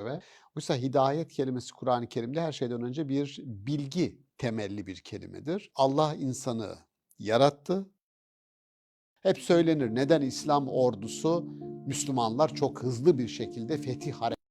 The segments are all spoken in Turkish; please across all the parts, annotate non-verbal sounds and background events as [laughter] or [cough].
ve oysa hidayet kelimesi Kur'an-ı Kerim'de her şeyden önce bir bilgi temelli bir kelimedir. Allah insanı yarattı. Hep söylenir neden İslam ordusu Müslümanlar çok hızlı bir şekilde fetih hareket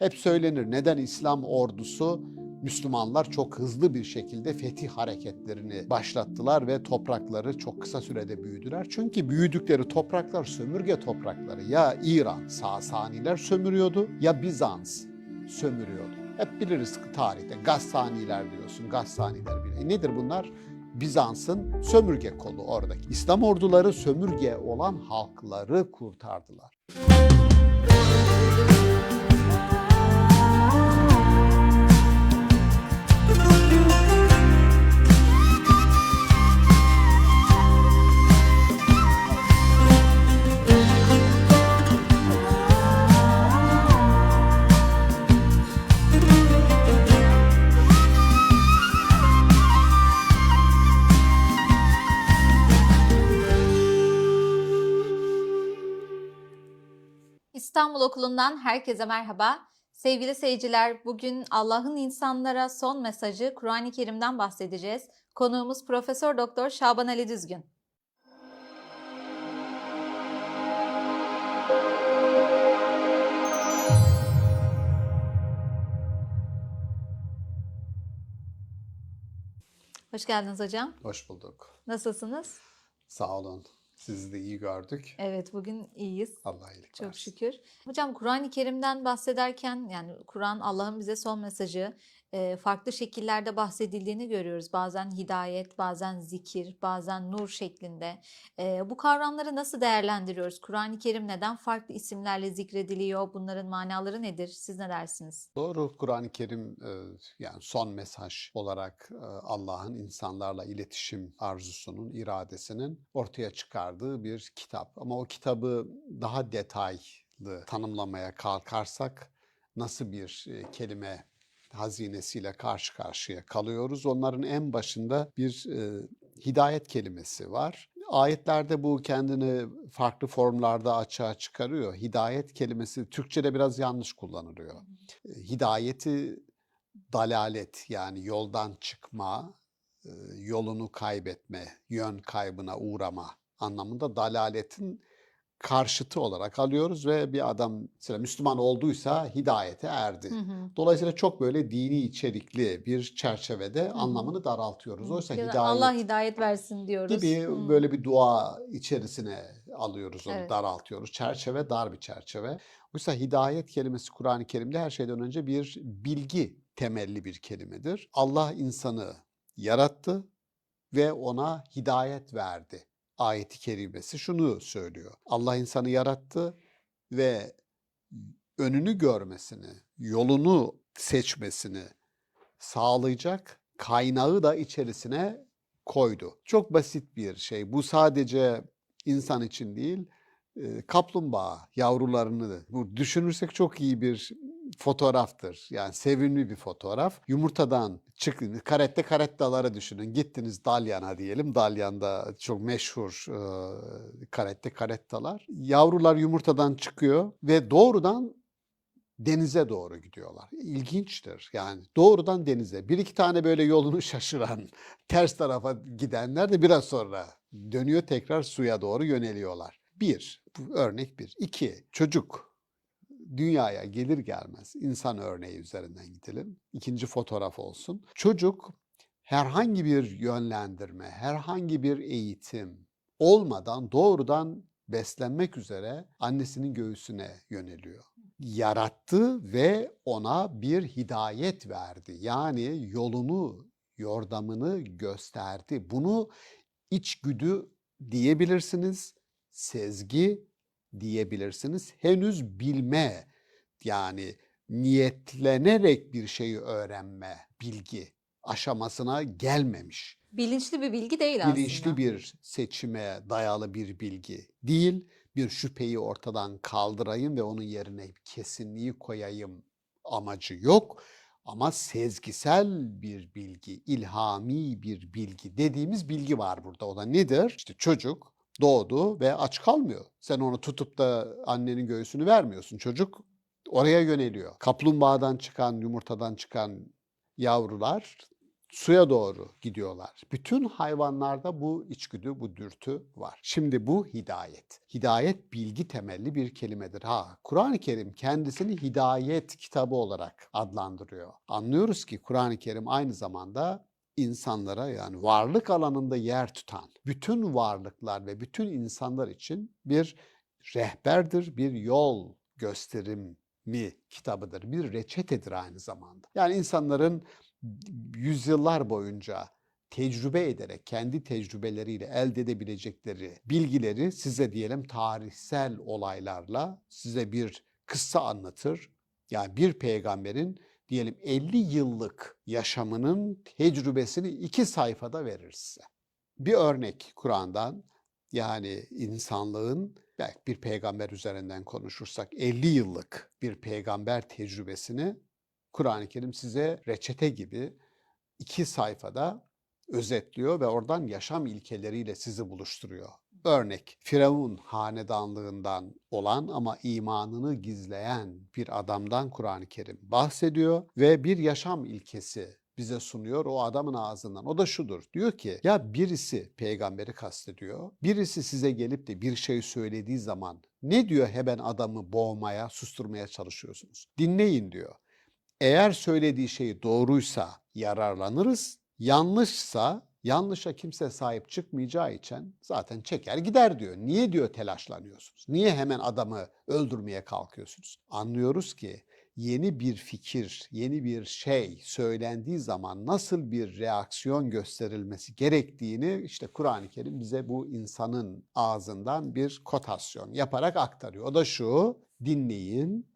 hep söylenir neden İslam ordusu Müslümanlar çok hızlı bir şekilde fetih hareketlerini başlattılar ve toprakları çok kısa sürede büyüdüler. Çünkü büyüdükleri topraklar sömürge toprakları. Ya İran Sasaniler sömürüyordu ya Bizans sömürüyordu. Hep biliriz tarihte Gassaniler diyorsun, Gassaniler bile. E nedir bunlar? Bizans'ın sömürge kolu oradaki. İslam orduları sömürge olan halkları kurtardılar. İstanbul Okulu'ndan herkese merhaba. Sevgili seyirciler, bugün Allah'ın insanlara son mesajı Kur'an-ı Kerim'den bahsedeceğiz. Konuğumuz Profesör Doktor Şaban Ali Düzgün. Hoş geldiniz hocam. Hoş bulduk. Nasılsınız? Sağ olun. Sizi de iyi gördük. Evet, bugün iyiyiz. Allah iyilik Çok versin. şükür. Hocam Kur'an-ı Kerim'den bahsederken yani Kur'an Allah'ın bize son mesajı farklı şekillerde bahsedildiğini görüyoruz. Bazen hidayet, bazen zikir, bazen nur şeklinde. Bu kavramları nasıl değerlendiriyoruz? Kur'an-ı Kerim neden farklı isimlerle zikrediliyor? Bunların manaları nedir? Siz ne dersiniz? Doğru Kur'an-ı Kerim yani son mesaj olarak Allah'ın insanlarla iletişim arzusunun, iradesinin ortaya çıkardığı bir kitap. Ama o kitabı daha detaylı tanımlamaya kalkarsak nasıl bir kelime hazinesiyle karşı karşıya kalıyoruz. Onların en başında bir e, hidayet kelimesi var. Ayetlerde bu kendini farklı formlarda açığa çıkarıyor. Hidayet kelimesi Türkçe'de biraz yanlış kullanılıyor. E, Hidayeti dalalet yani yoldan çıkma, e, yolunu kaybetme, yön kaybına uğrama anlamında dalaletin karşıtı olarak alıyoruz ve bir adam mesela Müslüman olduysa hidayete erdi. Hı hı. Dolayısıyla çok böyle dini içerikli bir çerçevede hı. anlamını daraltıyoruz. Oysa Ya da hidayet Allah hidayet versin diyoruz. gibi Hı. böyle bir dua içerisine alıyoruz onu, Evet. daraltıyoruz. Çerçeve dar bir çerçeve. Oysa hidayet kelimesi Kur'an-ı Kerim'de her şeyden önce bir bilgi temelli bir kelimedir. Allah insanı yarattı ve ona hidayet verdi. Ayeti kerimesi şunu söylüyor. Allah insanı yarattı ve önünü görmesini, yolunu seçmesini sağlayacak kaynağı da içerisine koydu. Çok basit bir şey. Bu sadece insan için değil, kaplumbağa yavrularını bu düşünürsek çok iyi bir fotoğraftır. Yani sevimli bir fotoğraf. Yumurtadan çıktınız, karette karettaları düşünün. Gittiniz Dalyan'a diyelim. Dalyan'da çok meşhur e, karette karettalar. Yavrular yumurtadan çıkıyor ve doğrudan denize doğru gidiyorlar. İlginçtir. Yani doğrudan denize. Bir iki tane böyle yolunu [laughs] şaşıran, ters tarafa gidenler de biraz sonra dönüyor tekrar suya doğru yöneliyorlar. Bir, bu örnek bir. İki, çocuk dünyaya gelir gelmez insan örneği üzerinden gidelim. İkinci fotoğraf olsun. Çocuk herhangi bir yönlendirme, herhangi bir eğitim olmadan doğrudan beslenmek üzere annesinin göğsüne yöneliyor yarattı ve ona bir hidayet verdi. Yani yolunu, yordamını gösterdi. Bunu içgüdü diyebilirsiniz, sezgi diyebilirsiniz. Henüz bilme yani niyetlenerek bir şeyi öğrenme, bilgi aşamasına gelmemiş Bilinçli bir bilgi değil aslında. bilinçli bir seçime dayalı bir bilgi değil, bir şüpheyi ortadan kaldırayım ve onun yerine kesinliği koyayım amacı yok. Ama sezgisel bir bilgi, ilhami bir bilgi dediğimiz bilgi var burada. O da nedir? İşte çocuk doğdu ve aç kalmıyor. Sen onu tutup da annenin göğsünü vermiyorsun. Çocuk Oraya yöneliyor. Kaplumbağadan çıkan, yumurtadan çıkan yavrular suya doğru gidiyorlar. Bütün hayvanlarda bu içgüdü, bu dürtü var. Şimdi bu hidayet. Hidayet bilgi temelli bir kelimedir. Ha, Kur'an-ı Kerim kendisini hidayet kitabı olarak adlandırıyor. Anlıyoruz ki Kur'an-ı Kerim aynı zamanda insanlara yani varlık alanında yer tutan bütün varlıklar ve bütün insanlar için bir rehberdir, bir yol gösterimi kitabıdır, bir reçetedir aynı zamanda. Yani insanların yüzyıllar boyunca tecrübe ederek kendi tecrübeleriyle elde edebilecekleri bilgileri size diyelim tarihsel olaylarla size bir kıssa anlatır. Yani bir peygamberin diyelim 50 yıllık yaşamının tecrübesini iki sayfada verir size. Bir örnek Kur'an'dan yani insanlığın belki bir peygamber üzerinden konuşursak 50 yıllık bir peygamber tecrübesini Kur'an-ı Kerim size reçete gibi iki sayfada özetliyor ve oradan yaşam ilkeleriyle sizi buluşturuyor. Örnek, Firavun hanedanlığından olan ama imanını gizleyen bir adamdan Kur'an-ı Kerim bahsediyor ve bir yaşam ilkesi bize sunuyor o adamın ağzından. O da şudur. Diyor ki ya birisi peygamberi kastediyor. Birisi size gelip de bir şey söylediği zaman ne diyor hemen adamı boğmaya, susturmaya çalışıyorsunuz? Dinleyin diyor. Eğer söylediği şey doğruysa yararlanırız, yanlışsa yanlışa kimse sahip çıkmayacağı için zaten çeker gider diyor. Niye diyor telaşlanıyorsunuz? Niye hemen adamı öldürmeye kalkıyorsunuz? Anlıyoruz ki yeni bir fikir, yeni bir şey söylendiği zaman nasıl bir reaksiyon gösterilmesi gerektiğini işte Kur'an-ı Kerim bize bu insanın ağzından bir kotasyon yaparak aktarıyor. O da şu, dinleyin,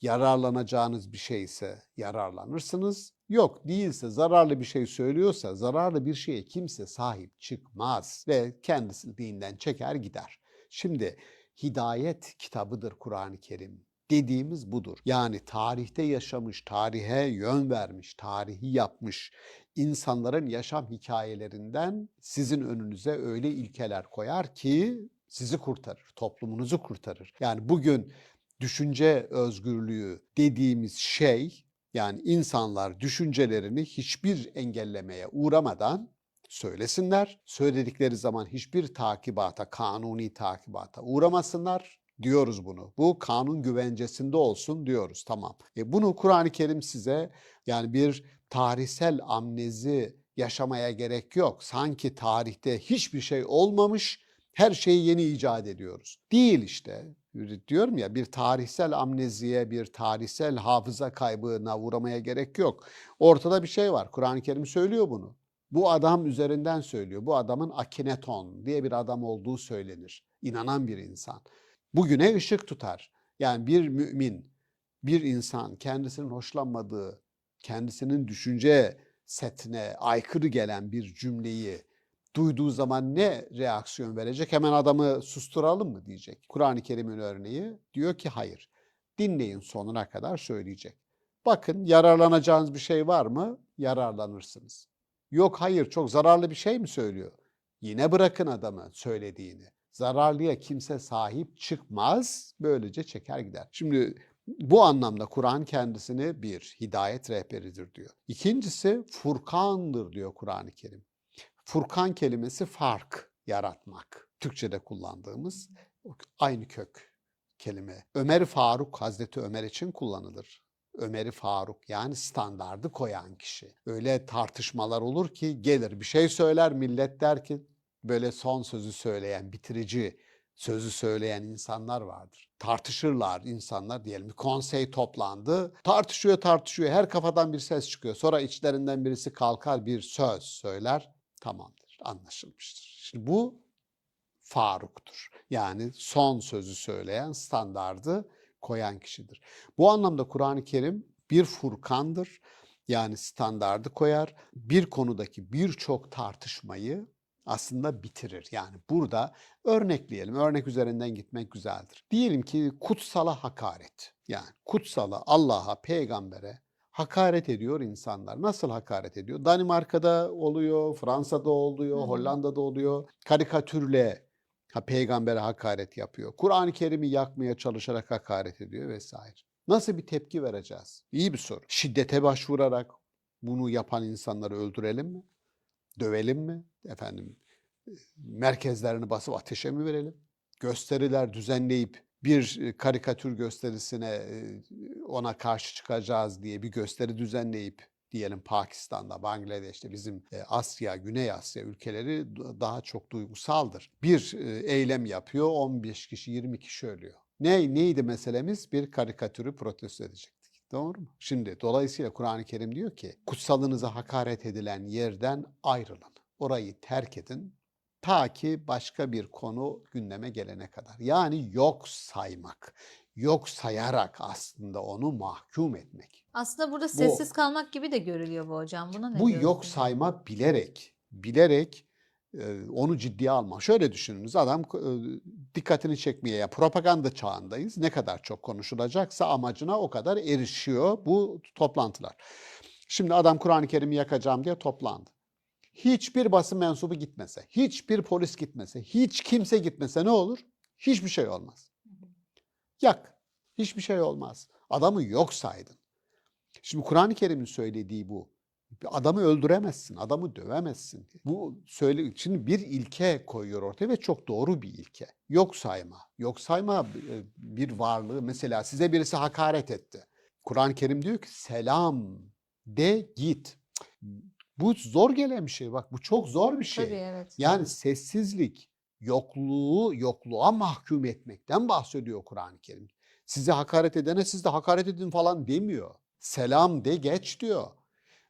yararlanacağınız bir şeyse yararlanırsınız. Yok değilse zararlı bir şey söylüyorsa zararlı bir şeye kimse sahip çıkmaz ve kendisi dinden çeker gider. Şimdi hidayet kitabıdır Kur'an-ı Kerim dediğimiz budur. Yani tarihte yaşamış, tarihe yön vermiş, tarihi yapmış insanların yaşam hikayelerinden sizin önünüze öyle ilkeler koyar ki sizi kurtarır, toplumunuzu kurtarır. Yani bugün düşünce özgürlüğü dediğimiz şey yani insanlar düşüncelerini hiçbir engellemeye uğramadan söylesinler. Söyledikleri zaman hiçbir takibata, kanuni takibata uğramasınlar diyoruz bunu. Bu kanun güvencesinde olsun diyoruz. Tamam. E bunu Kur'an-ı Kerim size yani bir tarihsel amnezi yaşamaya gerek yok. Sanki tarihte hiçbir şey olmamış, her şeyi yeni icat ediyoruz. Değil işte. Diyorum ya bir tarihsel amneziye, bir tarihsel hafıza kaybına uğramaya gerek yok. Ortada bir şey var. Kur'an-ı Kerim söylüyor bunu. Bu adam üzerinden söylüyor. Bu adamın Akineton diye bir adam olduğu söylenir. İnanan bir insan. Bugüne ışık tutar. Yani bir mümin, bir insan kendisinin hoşlanmadığı, kendisinin düşünce setine aykırı gelen bir cümleyi duyduğu zaman ne reaksiyon verecek? Hemen adamı susturalım mı diyecek. Kur'an-ı Kerim'in örneği diyor ki hayır. Dinleyin sonuna kadar söyleyecek. Bakın yararlanacağınız bir şey var mı? Yararlanırsınız. Yok hayır çok zararlı bir şey mi söylüyor? Yine bırakın adamı söylediğini. Zararlıya kimse sahip çıkmaz. Böylece çeker gider. Şimdi bu anlamda Kur'an kendisini bir hidayet rehberidir diyor. İkincisi Furkan'dır diyor Kur'an-ı Kerim. Furkan kelimesi fark, yaratmak. Türkçe'de kullandığımız aynı kök kelime. Ömer Faruk Hazreti Ömer için kullanılır. Ömer'i Faruk yani standardı koyan kişi. Öyle tartışmalar olur ki gelir bir şey söyler millet der ki böyle son sözü söyleyen, bitirici sözü söyleyen insanlar vardır. Tartışırlar insanlar diyelim. Konsey toplandı. Tartışıyor tartışıyor. Her kafadan bir ses çıkıyor. Sonra içlerinden birisi kalkar bir söz söyler. Tamamdır. Anlaşılmıştır. Şimdi bu Faruk'tur. Yani son sözü söyleyen, standardı koyan kişidir. Bu anlamda Kur'an-ı Kerim bir furkandır. Yani standardı koyar. Bir konudaki birçok tartışmayı aslında bitirir. Yani burada örnekleyelim. Örnek üzerinden gitmek güzeldir. Diyelim ki kutsala hakaret. Yani kutsala Allah'a, peygambere hakaret ediyor insanlar. Nasıl hakaret ediyor? Danimarka'da oluyor, Fransa'da oluyor, Hı hı. Hollanda'da oluyor. Karikatürle ha, peygambere hakaret yapıyor. Kur'an-ı Kerim'i yakmaya çalışarak hakaret ediyor vesaire. Nasıl bir tepki vereceğiz? İyi bir soru. Şiddete başvurarak bunu yapan insanları öldürelim mi? Dövelim mi? Efendim e, merkezlerini basıp ateşe mi verelim? Gösteriler düzenleyip bir e, karikatür gösterisine e, ona karşı çıkacağız diye bir gösteri düzenleyip diyelim Pakistan'da, Bangladeş'te bizim e, Asya, Güney Asya ülkeleri daha çok duygusaldır. Bir eylem yapıyor, 15 kişi, 20 kişi ölüyor. Ne neydi meselemiz? Bir karikatürü protesto edecektik. Doğru mu? Şimdi dolayısıyla Kur'an-ı Kerim diyor ki kutsalınıza hakaret edilen yerden ayrılın. Orayı terk edin. Ta ki başka bir konu gündeme gelene kadar. Yani yok saymak, yok sayarak aslında onu mahkum etmek. Aslında burada sessiz kalmak gibi de görülüyor bu hocam. Buna ne Bu yok sayma bilerek, bilerek e, onu ciddiye alma. Şöyle düşününüz adam e, dikkatini çekmeye, ya propaganda çağındayız. Ne kadar çok konuşulacaksa amacına o kadar erişiyor bu toplantılar. Şimdi adam Kur'an-ı Kerim'i yakacağım diye toplandı. Hiçbir basın mensubu gitmese, hiçbir polis gitmese, hiç kimse gitmese ne olur? Hiçbir şey olmaz. Yak. Hiçbir şey olmaz. Adamı yok saydın. Şimdi Kur'an-ı Kerim'in söylediği bu. Adamı öldüremezsin, adamı dövemezsin. Bu söyle şimdi bir ilke koyuyor ortaya ve çok doğru bir ilke. Yok sayma. Yok sayma bir varlığı mesela size birisi hakaret etti. Kur'an-ı Kerim diyor ki selam de git. Bu zor gelen bir şey bak bu çok zor bir şey. Tabii evet. Yani sessizlik, yokluğu yokluğa mahkum etmekten bahsediyor Kur'an-ı Kerim. Size hakaret edene siz de hakaret edin falan demiyor. Selam de geç diyor.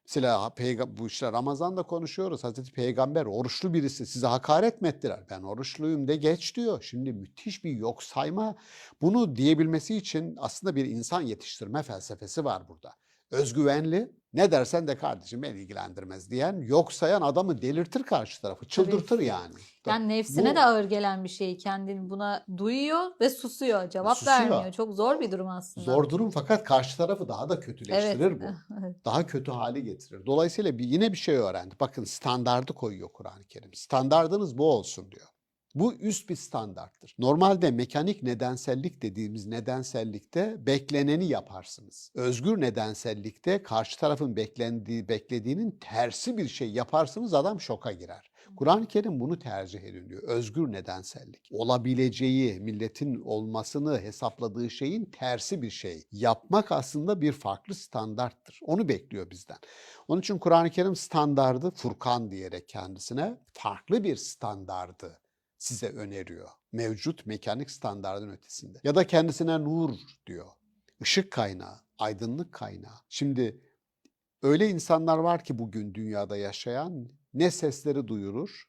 Mesela bu işte Ramazan'da konuşuyoruz. Hazreti Peygamber oruçlu birisi size hakaret mi ettiler? Ben oruçluyum de geç diyor. Şimdi müthiş bir yok sayma. Bunu diyebilmesi için aslında bir insan yetiştirme felsefesi var burada. Özgüvenli, ne dersen de kardeşim beni ilgilendirmez diyen, yok sayan adamı delirtir karşı tarafı, çıldırtır yani. Yani nefsine Bu- de ağır gelen bir şeyi kendini buna duyuyor ve susuyor. Cevap Susuyor. vermiyor. Çok zor bir durum aslında. Zor durum fakat karşı tarafı daha da kötüleştirir Evet. bu. [laughs] Daha kötü hale getirir. Dolayısıyla bir, yine bir şey öğrendi. Bakın standardı koyuyor Kur'an-ı Kerim. Standardınız bu olsun diyor. Bu üst bir standarttır. Normalde mekanik nedensellik dediğimiz nedensellikte bekleneni yaparsınız. Özgür nedensellikte karşı tarafın beklendiği, beklediğinin tersi bir şey yaparsınız adam şoka girer. Kur'an-ı Kerim bunu tercih ediyor. Özgür nedensellik. Olabileceği, milletin olmasını hesapladığı şeyin tersi bir şey. Yapmak aslında bir farklı standarttır. Onu bekliyor bizden. Onun için Kur'an-ı Kerim standardı Furkan diyerek kendisine farklı bir standardı size öneriyor. Mevcut mekanik standardın ötesinde. Ya da kendisine nur diyor. Işık kaynağı, aydınlık kaynağı. Şimdi öyle insanlar var ki bugün dünyada yaşayan ne sesleri duyurur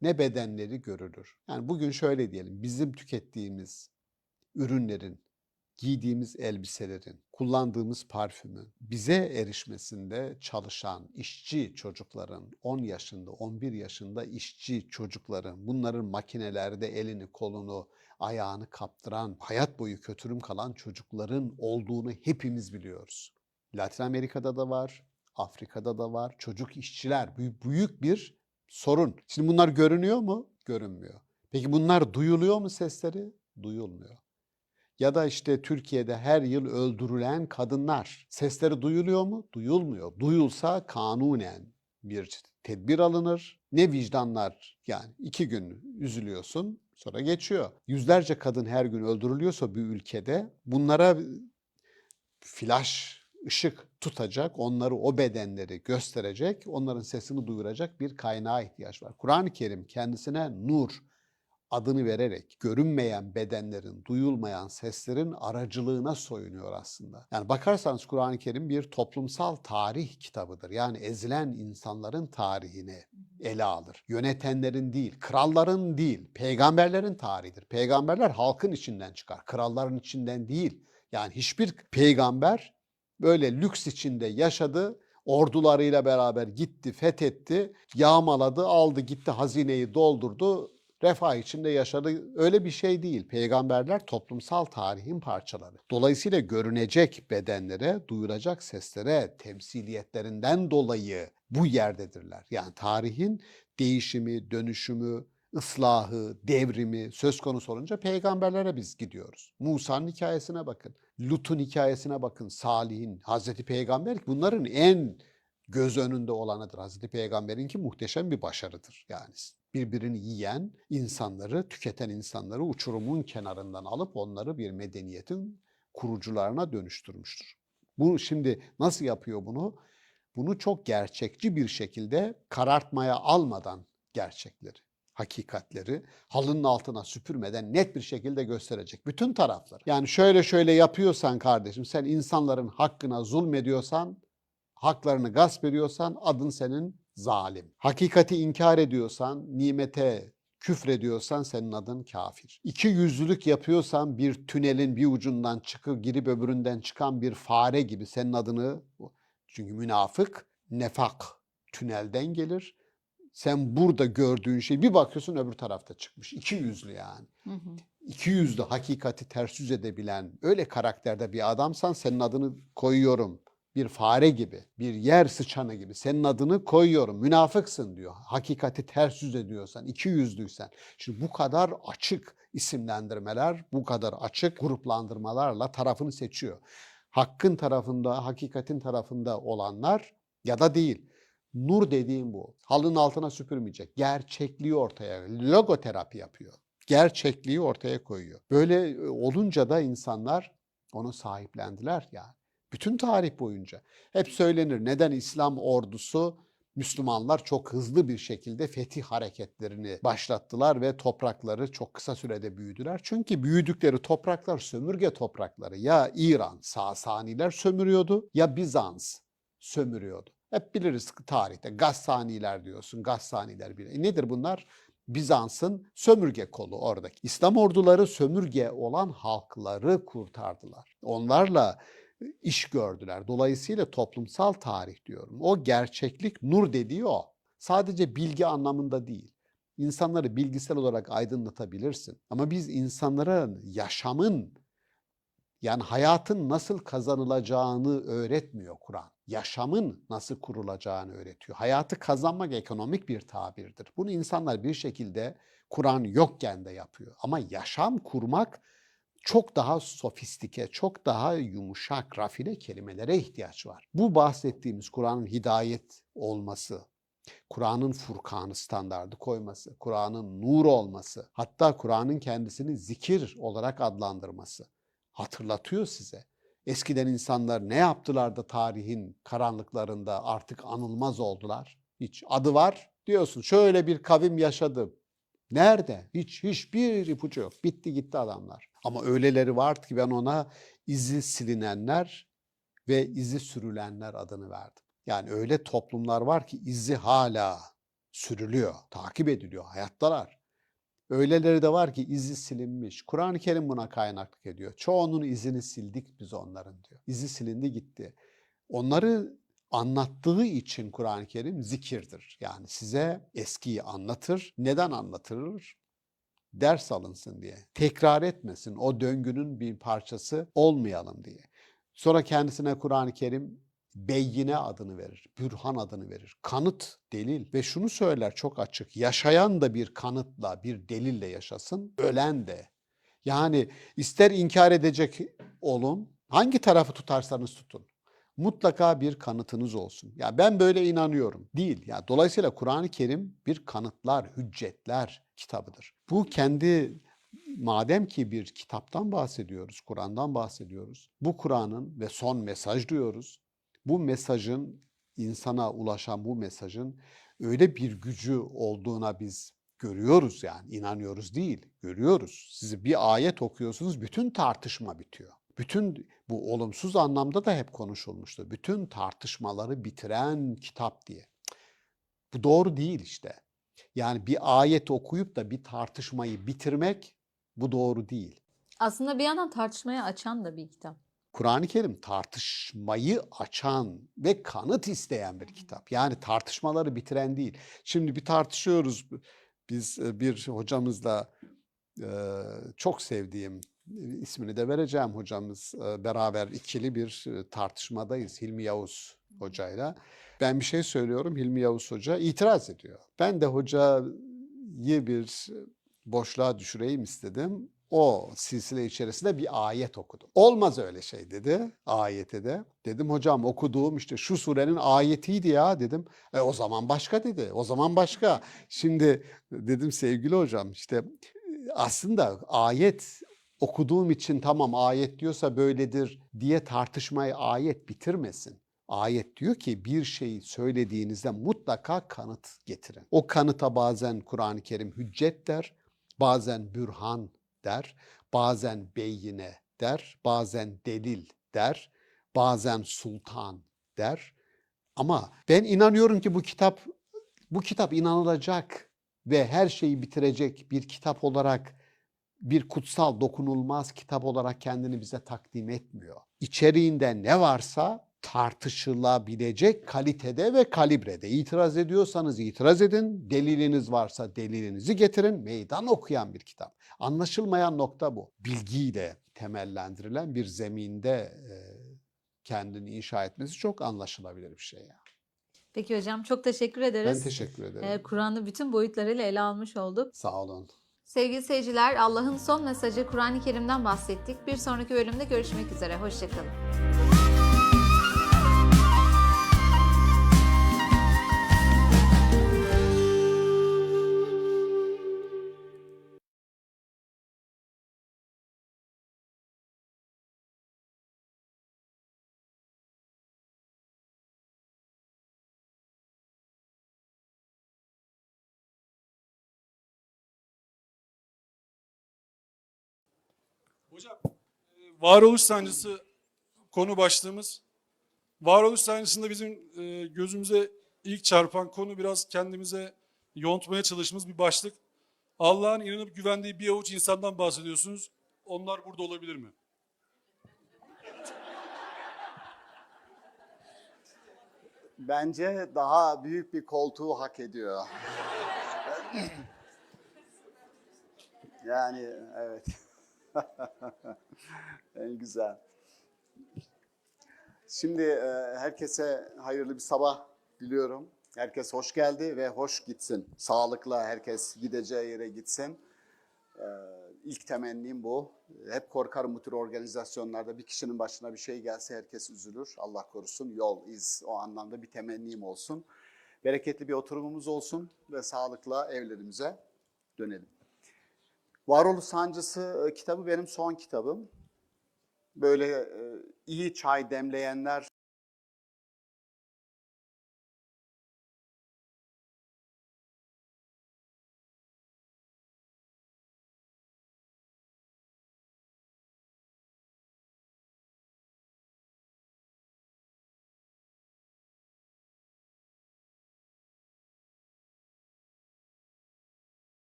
ne bedenleri görülür. Yani bugün şöyle diyelim bizim tükettiğimiz ürünlerin, giydiğimiz elbiselerin, kullandığımız parfümün bize erişmesinde çalışan işçi çocukların, 10 yaşında, 11 yaşında işçi çocukların, bunların makinelerde elini, kolunu, ayağını kaptıran, hayat boyu kötürüm kalan çocukların olduğunu hepimiz biliyoruz. Latin Amerika'da da var, Afrika'da da var. Çocuk işçiler büyük, bir sorun. Şimdi bunlar görünüyor mu? Görünmüyor. Peki bunlar duyuluyor mu sesleri? Duyulmuyor. Ya da işte Türkiye'de her yıl öldürülen kadınlar sesleri duyuluyor mu? Duyulmuyor. Duyulsa kanunen bir tedbir alınır. Ne vicdanlar yani iki gün üzülüyorsun sonra geçiyor. Yüzlerce kadın her gün öldürülüyorsa bir ülkede bunlara flash ışık tutacak, onları o bedenleri gösterecek, onların sesini duyuracak bir kaynağa ihtiyaç var. Kur'an-ı Kerim kendisine nur adını vererek görünmeyen bedenlerin, duyulmayan seslerin aracılığına soyunuyor aslında. Yani bakarsanız Kur'an-ı Kerim bir toplumsal tarih kitabıdır. Yani ezilen insanların tarihini ele alır. Yönetenlerin değil, kralların değil, peygamberlerin tarihidir. Peygamberler halkın içinden çıkar, kralların içinden değil. Yani hiçbir peygamber böyle lüks içinde yaşadı, ordularıyla beraber gitti, fethetti, yağmaladı, aldı, gitti, hazineyi doldurdu, refah içinde yaşadı. Öyle bir şey değil. Peygamberler toplumsal tarihin parçaları. Dolayısıyla görünecek bedenlere, duyulacak seslere, temsiliyetlerinden dolayı bu yerdedirler. Yani tarihin değişimi, dönüşümü, ıslahı, devrimi söz konusu olunca peygamberlere biz gidiyoruz. Musa'nın hikayesine bakın. Lut'un hikayesine bakın, Salih'in, Hazreti Peygamber bunların en göz önünde olanıdır. Hazreti Peygamber'inki muhteşem bir başarıdır. Yani birbirini yiyen insanları, tüketen insanları uçurumun kenarından alıp onları bir medeniyetin kurucularına dönüştürmüştür. Bu şimdi nasıl yapıyor bunu? Bunu çok gerçekçi bir şekilde karartmaya almadan gerçekleri, hakikatleri halının altına süpürmeden net bir şekilde gösterecek bütün tarafları. Yani şöyle şöyle yapıyorsan kardeşim sen insanların hakkına zulmediyorsan, haklarını gasp ediyorsan adın senin zalim. Hakikati inkar ediyorsan, nimete küfrediyorsan senin adın kafir. İki yüzlülük yapıyorsan bir tünelin bir ucundan çıkıp girip öbüründen çıkan bir fare gibi senin adını çünkü münafık nefak tünelden gelir. Sen burada gördüğün şey bir bakıyorsun öbür tarafta çıkmış. İki yüzlü yani. Hı hı. İki yüzlü hakikati ters yüz edebilen öyle karakterde bir adamsan senin adını koyuyorum. Bir fare gibi, bir yer sıçanı gibi senin adını koyuyorum. Münafıksın diyor. Hakikati ters yüz ediyorsan, iki yüzlüysen. Şimdi bu kadar açık isimlendirmeler, bu kadar açık gruplandırmalarla tarafını seçiyor. Hakkın tarafında, hakikatin tarafında olanlar ya da değil. Nur dediğim bu. Halının altına süpürmeyecek. Gerçekliği ortaya, logoterapi yapıyor. Gerçekliği ortaya koyuyor. Böyle e, olunca da insanlar onu sahiplendiler yani. Bütün tarih boyunca. Hep söylenir neden İslam ordusu Müslümanlar çok hızlı bir şekilde fetih hareketlerini başlattılar ve toprakları çok kısa sürede büyüdüler. Çünkü büyüdükleri topraklar sömürge toprakları. Ya İran, Sasaniler sömürüyordu ya Bizans sömürüyordu. Hep biliriz tarihte Gassaniler diyorsun, Gassaniler bile. E nedir bunlar? Bizans'ın sömürge kolu oradaki. İslam orduları sömürge olan halkları kurtardılar. Onlarla iş gördüler. Dolayısıyla toplumsal tarih diyorum. O gerçeklik nur dediği o. Sadece bilgi anlamında değil. İnsanları bilgisel olarak aydınlatabilirsin. Ama biz insanların yaşamın yani hayatın nasıl kazanılacağını öğretmiyor Kur'an. Yaşamın nasıl kurulacağını öğretiyor. Hayatı kazanmak ekonomik bir tabirdir. Bunu insanlar bir şekilde Kur'an yokken de yapıyor. Ama yaşam kurmak çok daha sofistike, çok daha yumuşak, rafine kelimelere ihtiyaç var. Bu bahsettiğimiz Kur'an'ın hidayet olması, Kur'an'ın Furkan'ı standardı koyması, Kur'an'ın nur olması, hatta Kur'an'ın kendisini zikir olarak adlandırması hatırlatıyor size. Eskiden insanlar ne yaptılar da tarihin karanlıklarında artık anılmaz oldular? Hiç adı var diyorsun. Şöyle bir kavim yaşadı. Nerede? Hiç hiçbir ipucu yok. Bitti gitti adamlar. Ama öyleleri vardı ki ben ona izi silinenler ve izi sürülenler adını verdim. Yani öyle toplumlar var ki izi hala sürülüyor, takip ediliyor, hayattalar. Öyleleri de var ki izi silinmiş. Kur'an-ı Kerim buna kaynaklık ediyor. Çoğunun izini sildik biz onların diyor. İzi silindi gitti. Onları anlattığı için Kur'an-ı Kerim zikirdir. Yani size eskiyi anlatır. Neden anlatır? Ders alınsın diye. Tekrar etmesin. O döngünün bir parçası olmayalım diye. Sonra kendisine Kur'an-ı Kerim beyyine adını verir, bürhan adını verir. Kanıt, delil ve şunu söyler çok açık. Yaşayan da bir kanıtla, bir delille yaşasın, ölen de. Yani ister inkar edecek olun, hangi tarafı tutarsanız tutun. Mutlaka bir kanıtınız olsun. Ya ben böyle inanıyorum. Değil. Ya dolayısıyla Kur'an-ı Kerim bir kanıtlar, hüccetler kitabıdır. Bu kendi madem ki bir kitaptan bahsediyoruz, Kur'an'dan bahsediyoruz. Bu Kur'an'ın ve son mesaj diyoruz. Bu mesajın insana ulaşan bu mesajın öyle bir gücü olduğuna biz görüyoruz yani inanıyoruz değil, görüyoruz. Sizi bir ayet okuyorsunuz bütün tartışma bitiyor. Bütün bu olumsuz anlamda da hep konuşulmuştu. Bütün tartışmaları bitiren kitap diye. Bu doğru değil işte. Yani bir ayet okuyup da bir tartışmayı bitirmek bu doğru değil. Aslında bir yandan tartışmaya açan da bir kitap. Kur'an-ı Kerim tartışmayı açan ve kanıt isteyen bir kitap. Yani tartışmaları bitiren değil. Şimdi bir tartışıyoruz. Biz e, bir hocamızla e, çok sevdiğim ismini de vereceğim hocamız e, beraber ikili bir e, tartışmadayız Hilmi Yavuz hocayla. Ben bir şey söylüyorum Hilmi Yavuz hoca itiraz ediyor. Ben de hocayı bir boşluğa düşüreyim istedim. o silsile içerisinde bir ayet okudum. Olmaz öyle şey dedi ayete de. Dedim hocam okuduğum işte şu surenin ayetiydi ya dedim. E, o zaman başka dedi. O zaman başka. Şimdi dedim sevgili hocam işte aslında ayet okuduğum için tamam ayet diyorsa böyledir diye tartışmayı ayet bitirmesin. Ayet diyor ki bir şeyi söylediğinizde mutlaka kanıt getirin. O kanıta bazen Kur'an-ı Kerim hüccet der, bazen bürhan der, bazen beyine der, bazen delil der, bazen sultan der. Ama ben inanıyorum ki bu kitap bu kitap inanılacak ve her şeyi bitirecek bir kitap olarak bir kutsal dokunulmaz kitap olarak kendini bize takdim etmiyor. İçeriğinde ne varsa tartışılabilecek kalitede ve kalibrede. İtiraz ediyorsanız itiraz edin, deliliniz varsa delilinizi getirin, meydan okuyan bir kitap. Anlaşılmayan nokta bu. Bilgiyle temellendirilen bir zeminde e, kendini inşa etmesi çok anlaşılabilir bir şey ya. Peki hocam çok teşekkür Ben ederiz. teşekkür ederim. Ee, Kur'an'ı bütün boyutlarıyla ele almış olduk. Sağ olun. Sevgili seyirciler, Allah'ın son mesajı Kur'an-ı Kerim'den bahsettik. Bir sonraki bölümde görüşmek üzere. Hoşçakalın. Hocam, e, varoluş sancısı konu başlığımız. Varoluş sancısında bizim e, gözümüze ilk çarpan konu biraz kendimize yontmaya çalıştığımız bir başlık. Allah'ın inanıp güvendiği bir avuç insandan bahsediyorsunuz. Onlar burada olabilir mi? Bence daha büyük bir koltuğu hak ediyor. [laughs] yani evet. [laughs] en güzel. Şimdi e, herkese hayırlı bir sabah diliyorum. Herkes hoş geldi ve hoş gitsin. Sağlıkla herkes gideceği yere gitsin. Ee, İlk temennim bu. Hep korkarım bu tür organizasyonlarda bir kişinin başına bir şey gelse herkes üzülür. Allah korusun. Yol, iz o anlamda bir temennim olsun. Bereketli bir oturumumuz olsun ve sağlıkla evlerimize dönelim. Varoluş Sancısı e, kitabı benim son kitabım. Böyle e, iyi çay demleyenler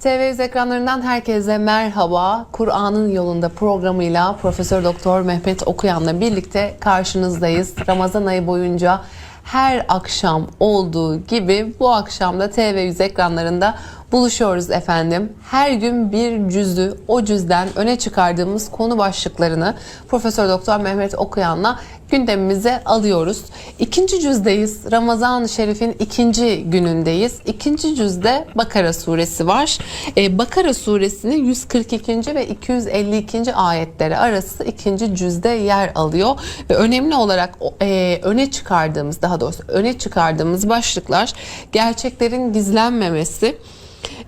TV100 ekranlarından herkese merhaba. Kur'an'ın yolunda programıyla Profesör Doktor Mehmet Okuyan'la birlikte karşınızdayız. Ramazan ayı boyunca her akşam olduğu gibi bu akşam da TV100 ekranlarında buluşuyoruz efendim. Her gün bir cüzü, o cüzden öne çıkardığımız konu başlıklarını Profesör Doktor Mehmet Okuyan'la gündemimize alıyoruz. İkinci cüzdeyiz. Ramazan-ı Şerif'in ikinci günündeyiz. İkinci cüzde Bakara suresi var. Ee, Bakara suresinin 142. ve 252. ayetleri arası ikinci cüzde yer alıyor. Ve önemli olarak e, öne çıkardığımız, daha doğrusu öne çıkardığımız başlıklar gerçeklerin gizlenmemesi,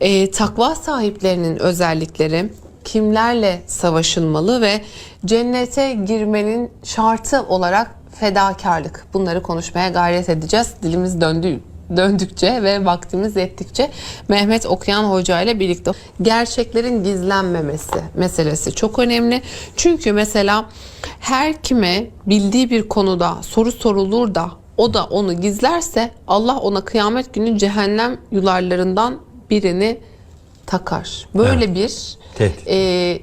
e, takva sahiplerinin özellikleri, kimlerle savaşılmalı ve cennete girmenin şartı olarak fedakarlık. Bunları konuşmaya gayret edeceğiz. Dilimiz döndü döndükçe ve vaktimiz yettikçe Mehmet Okuyan Hoca ile birlikte gerçeklerin gizlenmemesi meselesi çok önemli. Çünkü mesela her kime bildiği bir konuda soru sorulur da o da onu gizlerse Allah ona kıyamet günü cehennem yularlarından birini takar. Böyle bir Tehdit. e,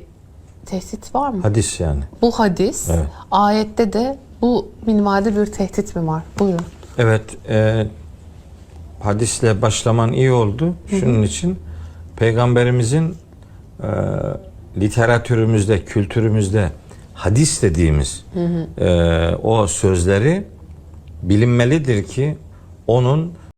tehdit var mı? Hadis yani. Bu hadis Evet. ayette de bu minvalde bir tehdit mi var? Buyurun. Evet, e, hadisle başlaman iyi oldu. Şunun için Peygamberimizin e, literatürümüzde, kültürümüzde hadis dediğimiz e, o sözleri bilinmelidir ki onun